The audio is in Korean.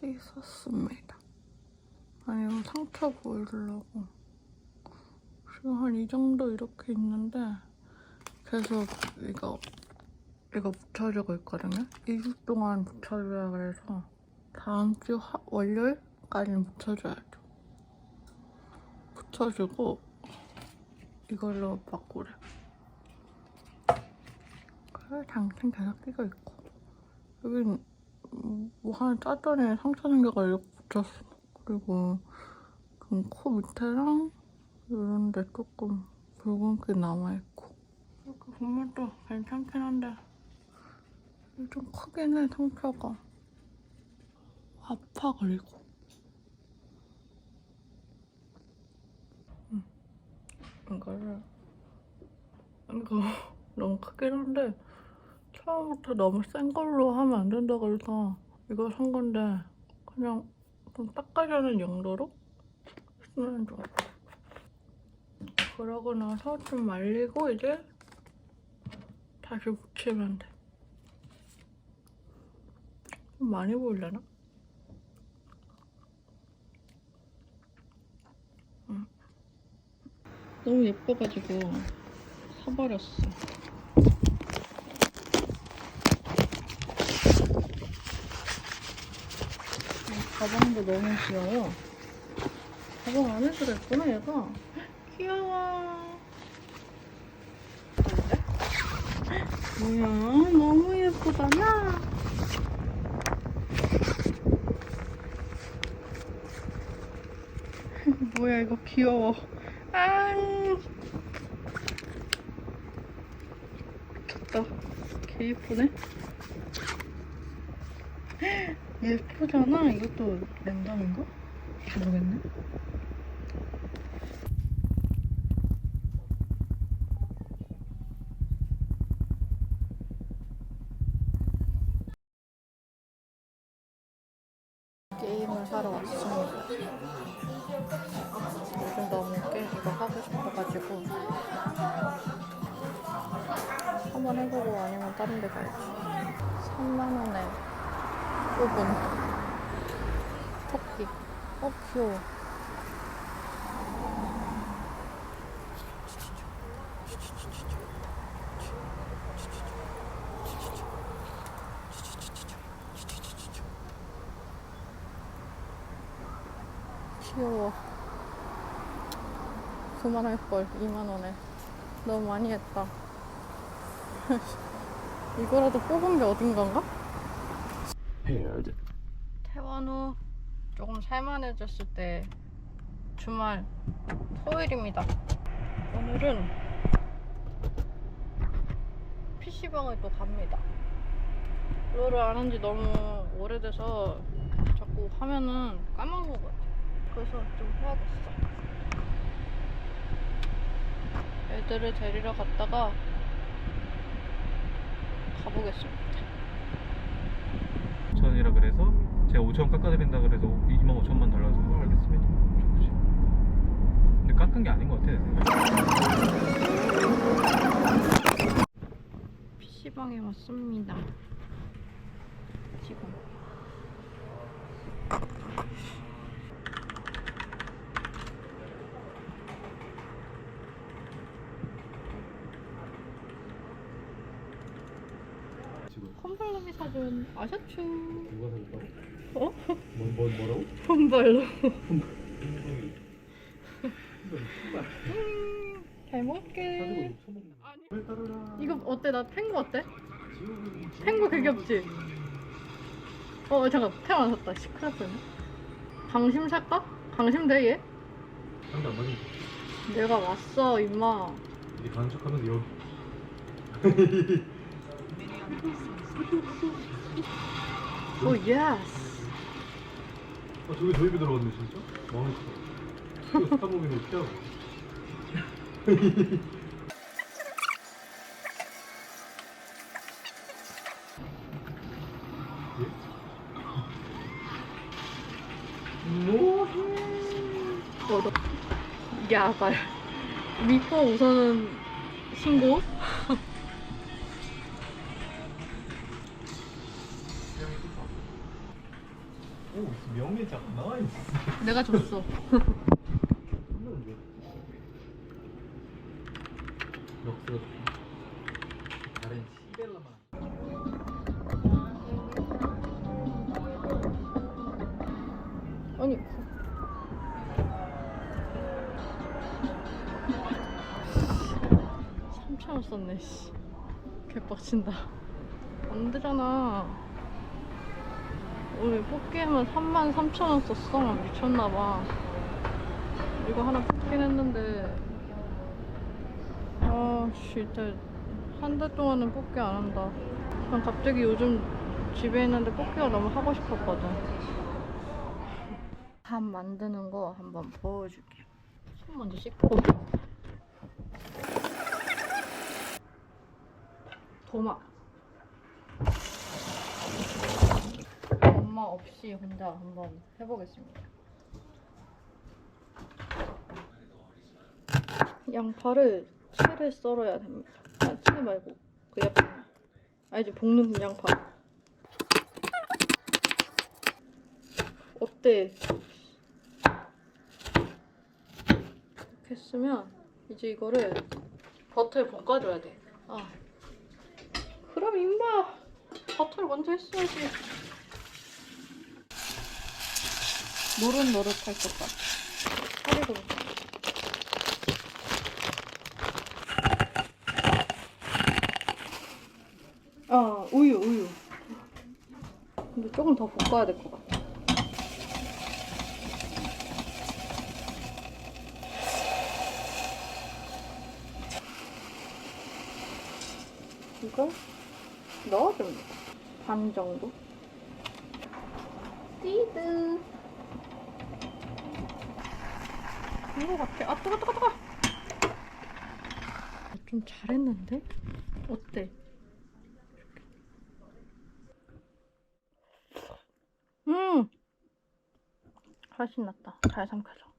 씻었습니다. 아니 이거 상처 보이려고 지금 한 이 정도 이렇게 있는데 계속 이거 이거 붙여주고 있거든요. 2주 동안 붙여줘야 그래서 다음 주 화, 월요일까지는 붙여줘야죠. 붙여주고 이걸로 바꾸래. 그래 당신 계속 끼고 있고 여긴 음, 뭐 하나 짰더니 상처 생겨가 이렇게 붙였어. 그리고 그 코 밑에랑 이런 데 조금 붉은기 남아있고 이렇게 보면 또 괜찮긴 한데 좀 크긴 해 상처가 아파 그리고 응. 이거를 이거 너무 크긴 한데 처음부터 너무 센 걸로 하면 안 된다 그래서 이거 산 건데 그냥 좀 닦아주는 용도로 쓰면 좋아. 그러고 나서 좀 말리고 이제 다시 붙이면 돼. 좀 많이 보이려나? 응. 너무 예뻐가지고 사버렸어. 이 가방도 너무 귀여워. 가방 안에 들어있구나, 얘가. 귀여워. 뭐야, 너무 예쁘잖아. 뭐야, 이거 귀여워. 아, 미쳤다. 개 예쁘네. 예쁘잖아. 이것도 랜덤인가? 모르겠네. 게임을 사러 왔습니다. 요즘 너무 게임 이거 하고 싶어가지고 한번 해보고 아니면 다른 데 가야지. 3만원에 뽑은 토끼. 어, 귀여워. 귀여워. 그만할 걸 2만 원에 너무 많이 했다. 이거라도 뽑은 게 어딘가인가? 퇴원 후 조금 살만해졌을 때 주말 토요일입니다. 오늘은 PC방을 또 갑니다. 롤을 안한 지 너무 오래돼서 자꾸 하면은 까먹은 것 같아. 그래서 좀 해야겠어. 애들을 데리러 갔다가 가보겠습니다. 천이라 그래서 제가 5천 깎아드린다 그래서 2만 5천만 달라서 알겠습니다. 좋지. 근데 깎은 게 아닌 것 같아. PC방에 왔습니다. 지금. 홈발롬이 사준 아셔츠. 누가 살까? 어? 뭐, 뭐 뭐라고? 홈발롬. 잘 먹을게. 아니. 이거 어때? 나 탱고 어때? 탱고 되게 없지? 어 잠깐 탱안 샀다. 시크라스네. 강심 살까? 강심 돼 얘? 한대 안 맞은 내가 왔어 임마. 이제 가는 척하면서 여기. 오 예스. 아 저기 저입에 들어갔네 진짜? 망했어. 이거 스타벅이면 피하고. 뭐해? 얻어. 야발. 미포 우선은 신고. 오 명예장 나이스 내가 줬어. 역스 다른 시벨라만 아니. 3천 원 썼네, 씨. 개빡친다. 안 되잖아. 오늘 뽑기에만 3만 3천 원 썼어. 미쳤나봐. 이거 하나 뽑긴 했는데. 아, 진짜. 한달 동안은 뽑기 안 한다. 그냥 갑자기 요즘 집에 있는데 뽑기가 너무 하고 싶었거든. 밥 만드는 거 한번 보여줄게요. 손 먼저 씻고. 도마. 엄마 없이 혼자 한번 해보겠습니다. 양파를 채를 썰어야 됩니다. 아, 채 말고 그 옆에 알지 볶는 양파. 어때? 이렇게 했으면 이제 이거를 버터에 볶아줘야 돼. 아. 그럼 임마 버터를 먼저 했어야지. 노릇노릇할 것 같아. 차리고. 아 우유 우유. 근데 조금 더 볶아야 될 것 같아. 이걸 넣어줍니다. 반 정도. 띠드. 이거 같아. 아, 뜨거, 뜨거, 뜨거! 좀 잘했는데? 어때? 음! 훨씬 낫다. 잘 삼켜져.